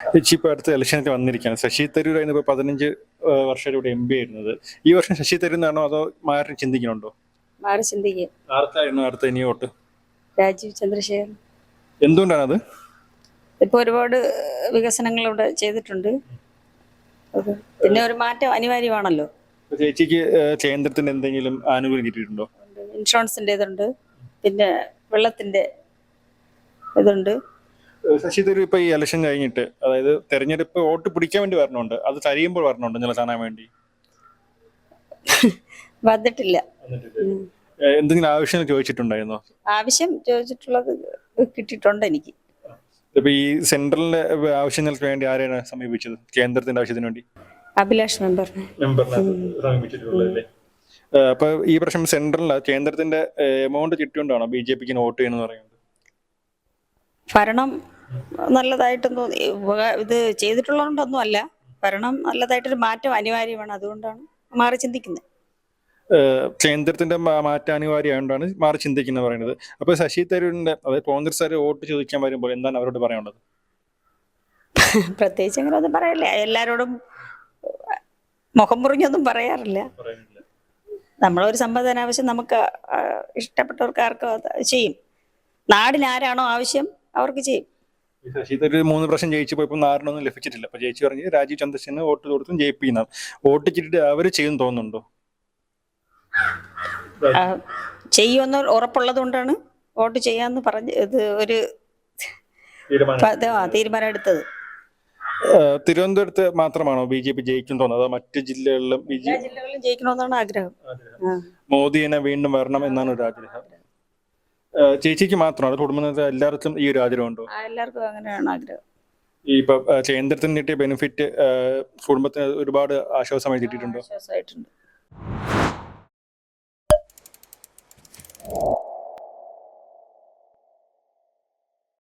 ചേച്ചി ഇപ്പോൾ അടുത്ത ഇലക്ഷനൊക്കെ വന്നിരിക്കുകയാണ്. ശശി തരൂർ ആയിരുന്നു ഇപ്പോൾ പതിനഞ്ച് വർഷം ഇവിടെ എം പി ആയിരുന്നത്. ഈ വർഷം ശശി തരൂർ ആണോ അതോ മാറി ചിന്തിക്കണുണ്ടോ മാറി ചിന്തിക്കും. ആർക്കായിരുന്നു അടുത്ത ഇനി വോട്ട്? രാജീവ് ചന്ദ്രശേഖരൻ. എന്തുകൊണ്ടാണ് അത്? ഇപ്പൊ ഒരുപാട് വികസനങ്ങൾ ഇവിടെ ചെയ്തിട്ടുണ്ട്. പിന്നെ ഒരു മാറ്റം അനിവാര്യമാണല്ലോ. ചേച്ചിക്ക് കേന്ദ്രത്തിന്റെ എന്തെങ്കിലും ആനുകൂല്യം കിട്ടിയിട്ടുണ്ടോ? ഇൻഷുറൻസിന്റെ ഇതുണ്ട് പിന്നെ വെള്ളത്തിന്റെ ഇതുണ്ട്. ശശി തരൂർ ഇപ്പൊ ഈ ഇലക്ഷൻ കഴിഞ്ഞിട്ട് അതായത് തെരഞ്ഞെടുപ്പ് വോട്ട് പിടിക്കാൻ വേണ്ടി വരണുണ്ട്. അത് കഴിയുമ്പോൾ വരണുണ്ട് നിങ്ങൾ കാണാൻ വേണ്ടി. വന്നിട്ടില്ല. എന്തെങ്കിലും ആവശ്യം ചോദിച്ചിട്ടുണ്ടായിരുന്നോ? ആവശ്യം ചോദിച്ചിട്ടുള്ളത് കിട്ടിയിട്ടുണ്ട് എനിക്ക്. ഇപ്പൊ ഈ സെൻട്രലിന്റെ ആവശ്യങ്ങൾക്ക് വേണ്ടി ആരെയാണ് സമീപിച്ചത്? കേന്ദ്രത്തിന്റെ ആവശ്യത്തിന് വേണ്ടി? അഭിലാഷ് മെമ്പർ അപ്പൊ ഈ പ്രശ്നം സെൻട്രലിന്റെ കേന്ദ്രത്തിന്റെ എമൗണ്ട് കിട്ടിയോണ്ടാണോ ബി ജെ പിക്ക് വോട്ട് ചെയ്യുന്നത് പറയുന്നത്? ഭരണം നല്ലതായിട്ടൊന്നും തോന്നി. ഇത് ചെയ്തിട്ടുള്ളതുകൊണ്ടൊന്നും അല്ല. ഭരണം നല്ലതായിട്ടൊരു മാറ്റം അനിവാര്യമാണ്. അതുകൊണ്ടാണ് മാറി ചിന്തിക്കുന്നത്. കേന്ദ്രത്തിന്റെ മാറ്റം അനിവാര്യമായതുകൊണ്ടാണ് മാറി ചിന്തിക്കുന്നത് പറയുന്നത്. അപ്പൊ ശശി തരൂരിന്റെ അതായത് കോൺഗ്രസ്സുകാർ വോട്ട് ചോദിക്കാൻ വരുമ്പോൾ എന്താണ് അവരോട് പറയാനുള്ളത്? പ്രത്യേകിച്ച് അങ്ങനെ ഒന്നും പറയില്ല. എല്ലാരോടും മുഖം മുറിഞ്ഞൊന്നും പറയാറില്ല. നമ്മളൊരു സമ്പാദന ആവശ്യം നമുക്ക് ഇഷ്ടപ്പെട്ടവർക്ക് ആർക്കും ചെയ്യും. നാടിന് ആരാണോ ആവശ്യം അവർക്ക് ചെയ്യും ഈ ശശി തരൂർ മൂന്ന് പ്രാവശ്യം ജയിച്ചു പോയപ്പോൾ നാരണൊന്നും ലഭിച്ചിട്ടില്ല. അപ്പൊ ജയിച്ചു പറഞ്ഞ് രാജീവ് ചന്ദ്രസേന വോട്ട് കൊടുത്തും ജയിപ്പിക്കുന്ന വോട്ട് ചെയ്തിട്ട് അവർ ചെയ്യും തോന്നുന്നുണ്ടോ? ചെയ്യുമെന്ന് ഉറപ്പുള്ളത് കൊണ്ടാണ് വോട്ട് ചെയ്യാന്ന് പറഞ്ഞ് ഇത് ഒരു തീരുമാനം. എടുത്തത്. തിരുവനന്തപുരത്ത് മാത്രമാണോ ബി ജെ പി ജയിക്കും തോന്നുന്നത്? അതോ മറ്റു ജില്ലകളിലും ബി ജെ എല്ലാ ജില്ലകളിലും ജയിക്കണമെന്നാണ് ആഗ്രഹം. മോദിനെ മോദിയെ വീണ്ടും വരണം എന്നാണ് ഒരു ആഗ്രഹം. ചേച്ചിക്ക് മാത്രമാണ് കുടുംബത്തിൽ എല്ലാവർക്കും ഈ ഒരു ആഗ്രഹം ഉണ്ടോ? എല്ലാവർക്കും അങ്ങനെയാണ് ആഗ്രഹം. ഈ ഇപ്പൊ കേന്ദ്രത്തിന് കിട്ടിയ ബെനിഫിറ്റ് കുടുംബത്തിന് ഒരുപാട് ആശ്വാസമായി കിട്ടിയിട്ടുണ്ടോ? ആശ്വാസമായിട്ടുണ്ട്.